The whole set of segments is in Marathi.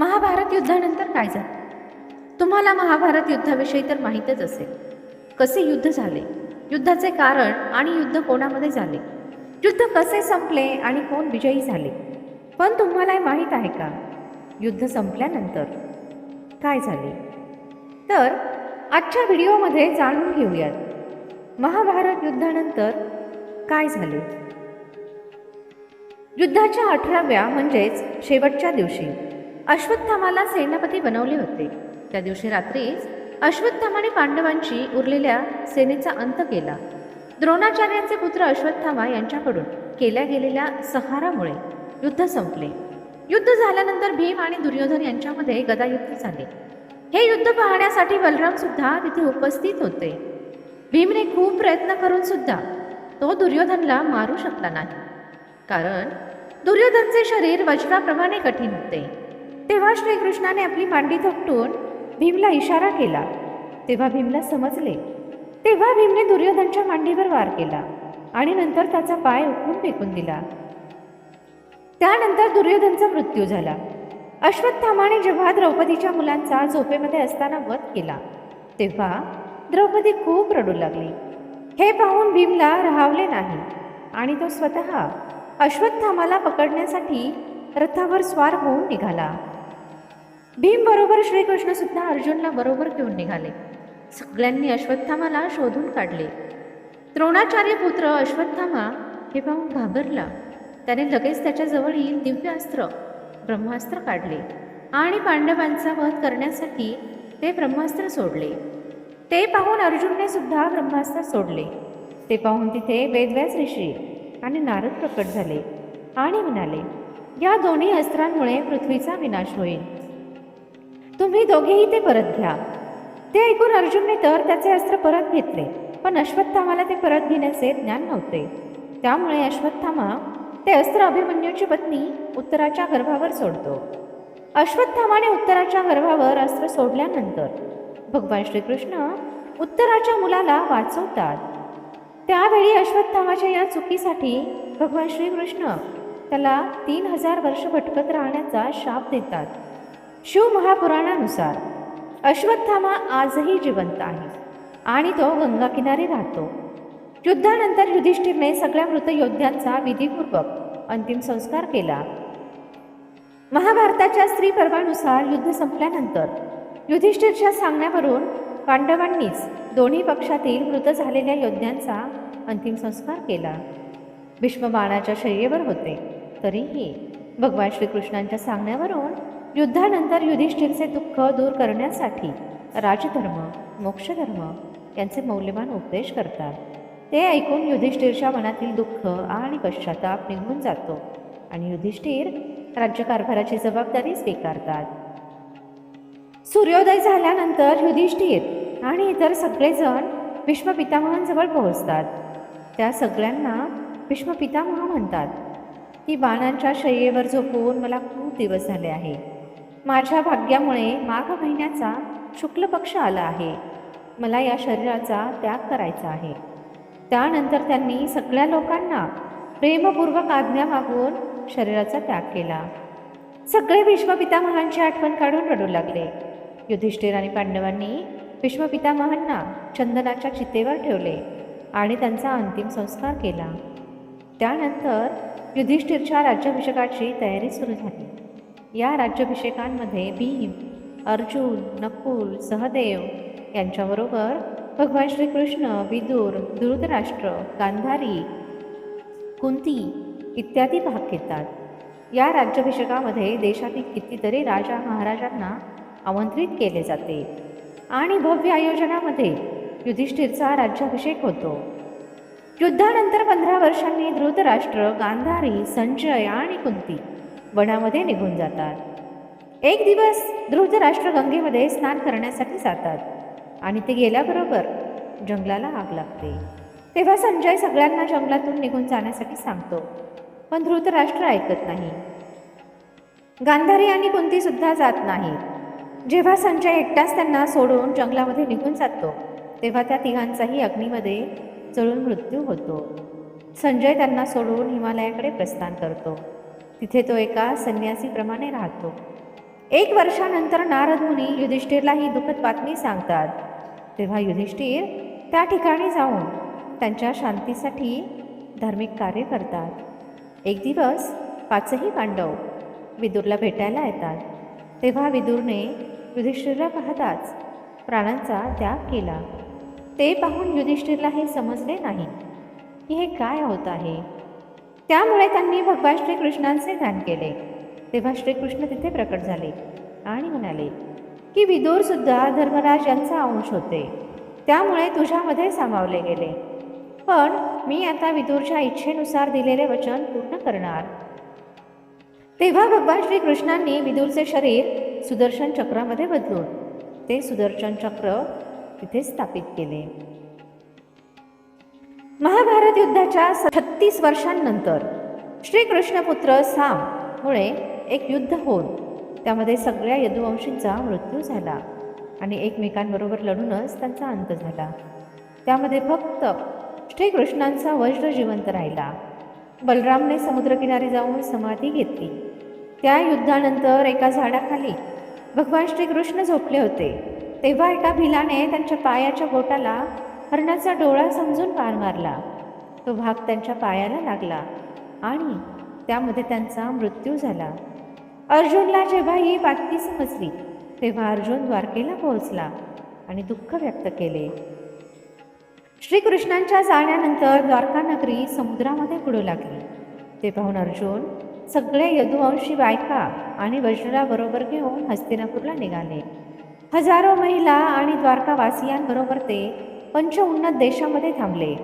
महाभारत युद्धानंतर काय झालं? तुम्हाला महाभारत युद्धाविषयी तर माहीतच असेल. कसे युद्ध झाले? युद्धाचे कारण आणि युद्ध कोणामध्ये झाले? युद्ध कसे संपले आणि कोण विजयी झाले? पण तुम्हाला हे माहीत आहे का? युद्ध संपल्यानंतर काय झाले? तर आजच्या व्हिडिओमध्ये जाणून घेऊयात. महाभारत युद्धानंतर काय झाले? युद्धाच्या अठराव्या म्हणजेच शेवटच्या दिवशी अश्वत्थामाला सेनापती बनवले होते. त्या दिवशी रात्रीच अश्वत्थामाने पांडवांची उरलेल्या सेनेचा अंत केला. द्रोणाचार्यांचे पुत्र अश्वत्थामा यांच्याकडून केल्या गेलेल्या सहारामुळे युद्ध संपले. युद्ध झाल्यानंतर भीम आणि दुर्योधन यांच्यामध्ये गदायुद्ध झाले. हे युद्ध पाहण्यासाठी बलराम सुद्धा तिथे उपस्थित होते. भीमने खूप प्रयत्न करून सुद्धा तो दुर्योधनला मारू शकला नाही. कारण दुर्योधनचे शरीर वज्राप्रमाणे कठीण होते. तेव्हा श्रीकृष्णाने आपली मांडी थपटून भीमला इशारा केला. तेव्हा भीमला समजले. तेव्हा भीमने दुर्योधनच्या मांडीवर वार केला आणि नंतर त्याचा पाय उकळून फेकून दिला. त्यानंतर दुर्योधनचा मृत्यू झाला. अश्वत्थामाने जेव्हा द्रौपदीच्या मुलांचा झोपेमध्ये असताना वध केला तेव्हा द्रौपदी खूप रडू लागली. हे पाहून भीमला राहावले नाही आणि तो स्वतः अश्वत्थामाला पकडण्यासाठी रथावर स्वार होऊन निघाला. भीम बरोबर श्रीकृष्ण सुद्धा अर्जुनला बरोबर घेऊन निघाले. सगळ्यांनी अश्वत्थामाला शोधून काढले. द्रोणाचार्य पुत्र अश्वत्थामा हे पाहून घाबरला. त्याने लगेच त्याच्याजवळील दिव्य अस्त्र ब्रह्मास्त्र काढले आणि पांडवांचा वध करण्यासाठी ते ब्रह्मास्त्र सोडले. ते पाहून अर्जुनने सुद्धा ब्रह्मास्त्र सोडले. ते पाहून तिथे वेदव्यास ऋषी आणि नारद प्रकट झाले आणि म्हणाले या दोन्ही अस्त्रांमुळे पृथ्वीचा विनाश होईल. तुम्ही दोघेही ते परत घ्या. ते ऐकून अर्जुनने तर त्याचे अस्त्र परत घेतले पण अश्वत्थामाला ते परत घेण्याचे ज्ञान नव्हते. त्यामुळे अश्वत्थामा ते अस्त्र अभिमन्यूची पत्नी उत्तराच्या गर्भावर सोडतो. अश्वत्थामाने उत्तराच्या गर्भावर अस्त्र सोडल्यानंतर भगवान श्रीकृष्ण उत्तराच्या मुलाला वाचवतात. त्यावेळी अश्वत्थामाच्या या चुकीसाठी भगवान श्रीकृष्ण त्याला तीन हजार वर्ष भटकत राहण्याचा शाप देतात. शिव महापुराणानुसार अश्वत्थामा आजही जिवंत आहे आणि तो गंगा किनारी राहतो. युद्धानंतर युधिष्ठिरने सगळ्या मृत योद्ध्यांचा विधीपूर्वक अंतिम संस्कार केला. महाभारताच्या स्त्री पर्वानुसार युद्ध संपल्यानंतर युधिष्ठिरच्या सांगण्यावरून पांडवांनीच दोन्ही पक्षातील मृत झालेल्या योद्ध्यांचा अंतिम संस्कार केला. भीष्म बाणाच्या शय्येवर होते तरीही भगवान श्रीकृष्णांच्या सांगण्यावरून युद्धानंतर युधिष्ठिरचे दुःख दूर करण्यासाठी राजधर्म मोक्षधर्म यांचे मौल्यवान उपदेश करतात. ते ऐकून युधिष्ठिरच्या मनातील दुःख आणि पश्चाताप निघून जातो आणि युधिष्ठिर राज्यकारभाराची जबाबदारी स्वीकारतात. सूर्योदय झाल्यानंतर युधिष्ठिर आणि इतर सगळेजण भीष्म पितामहांजवळ पोहोचतात. त्या सगळ्यांना भीष्म पितामह म्हणतात. की बाणांच्या शय्येवर झोपून मला खूप दिवस झाले आहे. माझ्या भाग्यामुळे माघ महिन्याचा शुक्ल पक्ष आला आहे. मला या शरीराचा त्याग करायचा आहे. त्यानंतर त्यांनी सगळ्या लोकांना प्रेमपूर्वक आज्ञा मागून शरीराचा त्याग केला. सगळे विश्वपितामहांची आठवण काढून रडू लागले. युधिष्ठिर आणि पांडवांनी विश्वपितामहांना चंदनाच्या चितेवर ठेवले आणि त्यांचा अंतिम संस्कार केला. त्यानंतर युधिष्ठिरच्या राज्याभिषेकाची तयारी सुरू झाली. या राज्याभिषेकांमध्ये भीम अर्जुन नकुल सहदेव यांच्याबरोबर भगवान श्रीकृष्ण विदुर धृतराष्ट्र गांधारी कुंती इत्यादी भाग घेतात. या राज्याभिषेकामध्ये देशातील कितीतरी राजा महाराजांना आमंत्रित केले जाते. आणि भव्य आयोजनामध्ये युधिष्ठिरचा राज्याभिषेक होतो. युद्धानंतर पंधरा वर्षांनी धृतराष्ट्र गांधारी संजय आणि कुंती वनामध्ये निघून जातात. एक दिवस धृतराष्ट्र गंगेमध्ये स्नान करण्यासाठी जातात आणि ते गेल्याबरोबर जंगलाला आग लागते. तेव्हा संजय सगळ्यांना जंगलातून निघून जाण्यासाठी सांगतो पण धृतराष्ट्र ऐकत नाही. गांधारी आणि कुंती सुद्धा जात नाही जेव्हा संजय एकटाच त्यांना सोडून जंगलामध्ये निघून जातो तेव्हा त्या तिघांचाही अग्नीमध्ये जळून मृत्यू होतो. संजय त्यांना सोडून हिमालयाकडे प्रस्थान करतो. तिथे तो एका संन्यासीप्रमाणे राहतो. एक वर्षानंतर नारद मुनी युधिष्ठिरला ही दुःखद बातमी सांगतात. तेव्हा युधिष्ठिर त्या ठिकाणी जाऊन त्यांच्या शांतीसाठी धार्मिक कार्य करतात. एक दिवस पाचही पांडव विदूरला भेटायला येतात. तेव्हा विदूरने युधिष्ठिरला पाहताच प्राणांचा त्याग केला. ते पाहून युधिष्ठिरला हे समजले नाही की हे काय होत आहे. त्यामुळे त्यांनी भगवान श्रीकृष्णांचे ध्यान केले. तेव्हा श्रीकृष्ण तिथे प्रकट झाले आणि म्हणाले की विदूर सुद्धा धर्मराज यांचा अंश होते. त्यामुळे तुझ्यामध्ये सामावले गेले. पण मी आता विदूरच्या इच्छेनुसार दिलेले वचन पूर्ण करणार. तेव्हा भगवान श्रीकृष्णांनी विदूरचे शरीर सुदर्शन चक्रामध्ये बदलून ते सुदर्शन चक्र तिथे स्थापित केले. महाभारत युद्धाच्या छत्तीस वर्षांनंतर श्रीकृष्णपुत्र साममुळे एक युद्ध होऊन त्यामध्ये सगळ्या यदुवंशींचा मृत्यू झाला आणि एकमेकांबरोबर लढूनच त्यांचा अंत झाला. त्यामध्ये फक्त श्रीकृष्णांचा वज्र जिवंत राहिला. बलरामने समुद्रकिनारी जाऊन समाधी घेतली. त्या युद्धानंतर एका झाडाखाली भगवान श्रीकृष्ण झोपले होते. तेव्हा एका भिलाने त्यांच्या पायाच्या बोटाला हरणाचा डोळा समजून पार मारला. तो भाग त्यांच्या पायाला लागला आणि त्यामध्ये त्यांचा मृत्यू झाला. अर्जुनला जेव्हा ही बातमी समजली तेव्हा अर्जुन द्वारकेला पोहोचला आणि दुःख व्यक्त केले. श्रीकृष्णांच्या जाण्यानंतर द्वारका नगरी समुद्रामध्ये बुडू लागली. ते पाहून अर्जुन सगळे यदुवंशी बायका आणि वज्राबरोबर घेऊन हस्तिनापूरला निघाले. हजारो महिला आणि द्वारकावासियांबरोबर ते पंचउन्नत देशामध्ये थांबले.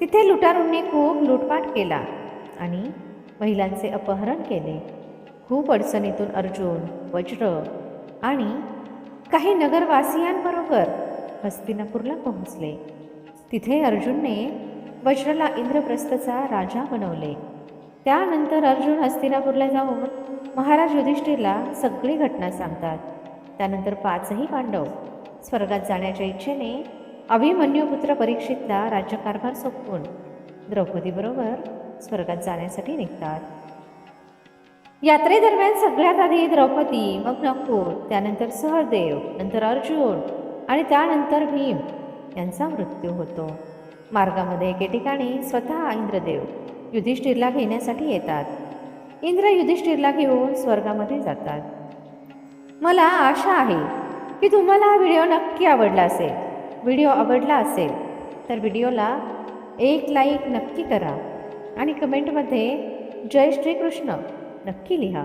तिथे लुटारूंनी खूप लूटपाट केला आणि महिलांचे अपहरण केले. खूप अडचणीतून अर्जुन वज्र आणि काही नगरवासियांबरोबर हस्तिनापूरला पोहोचले. तिथे अर्जुनने वज्रला इंद्रप्रस्थचा राजा बनवले. त्यानंतर अर्जुन हस्तिनापूरला जाऊन महाराज युधिष्ठिरला सगळी घटना सांगतात. त्यानंतर पाचही पांडव स्वर्गात जाण्याच्या इच्छेने अभिमन्यूपुत्र परीक्षितला राज्यकारभार सोपवून द्रौपदीबरोबर स्वर्गात जाण्यासाठी निघतात. यात्रेदरम्यान सगळ्यात आधी द्रौपदी मग नकुल त्यानंतर सहदेव नंतर अर्जुन आणि त्यानंतर भीम यांचा मृत्यू होतो. मार्गामध्ये एके ठिकाणी स्वतः इंद्रदेव युधिष्ठिरला घेण्यासाठी येतात. इंद्र युधिष्ठिरला घेऊन स्वर्गामध्ये जातात. मला आशा आहे की तुम्हाला हा व्हिडिओ नक्की आवडला असेल. व्हिडिओ आवडला असेल तर व्हिडिओला एक लाईक नक्की करा आणि कमेंटमध्ये जय श्रीकृष्ण नक्की लिहा.